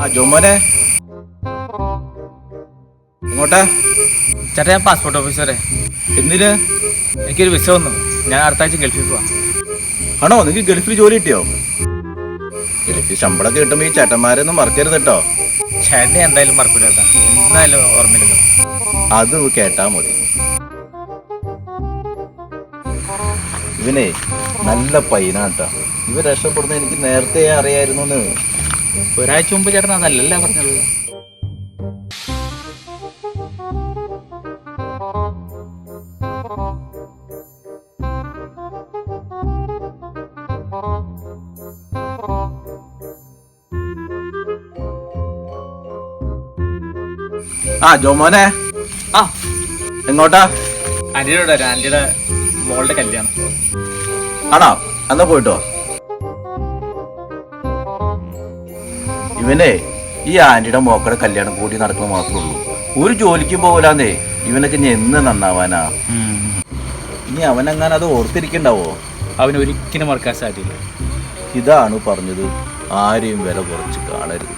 ആ ജോമോനെ. ഇങ്ങോട്ടെ ചേട്ടാ ഞാൻ പാസ്പോർട്ട് ഓഫീസറെ എന്തിന്? എനിക്കൊരു വിസ വന്നു ഞാൻ അടുത്ത ആഴ്ച ഗൾഫിൽ പോവാം. ആണോ? നിനക്ക് ഗൾഫിൽ ജോലി കിട്ടിയോ? ഗൾഫിൽ ശമ്പളമൊക്കെ കിട്ടുമ്പോ ഈ ചേട്ടന്മാരൊന്നും മറക്കരുത് കേട്ടോ. ചേട്ടനെ എന്തായാലും മറക്കൂല ചേട്ടാ. എന്തായാലും ഓർമ്മയില്ല അത് കേട്ടാ മതി. ഇവനെ നല്ല പൈനാട്ടാ. ഇവ രക്ഷപ്പെടുന്ന എനിക്ക് നേരത്തെ അറിയായിരുന്നു ഒരാഴ്ച മുമ്പ് ചേട്ടൻ അതല്ലല്ലേ പറഞ്ഞത്. ആ ജോമോനെ ആ. എങ്ങോട്ടാ? ആന്റിയുടെ ആന്റിയുടെ മോളുടെ കല്യാണം. ആണോ? എന്നാ പോയിട്ടോ? ഇവനെ ഈ ആന്റിയുടെ മോക്കടെ കല്യാണം കൂടി നടക്കുന്നത് മാത്രമേ ഉള്ളൂ. ഒരു ജോലിക്കും പോകലാന്നേ ഇവനൊക്കെ ഞാൻ എന്ന് നന്നാവാനാ? ഇനി അവനെങ്ങാൻ അത് ഓർത്തിരിക്കണ്ടാവോ? അവൻ ഒരിക്കലും മറക്കാൻ സാധ്യത ഇതാണ് പറഞ്ഞത്. ആരെയും വില കുറച്ച് കാണരുത്.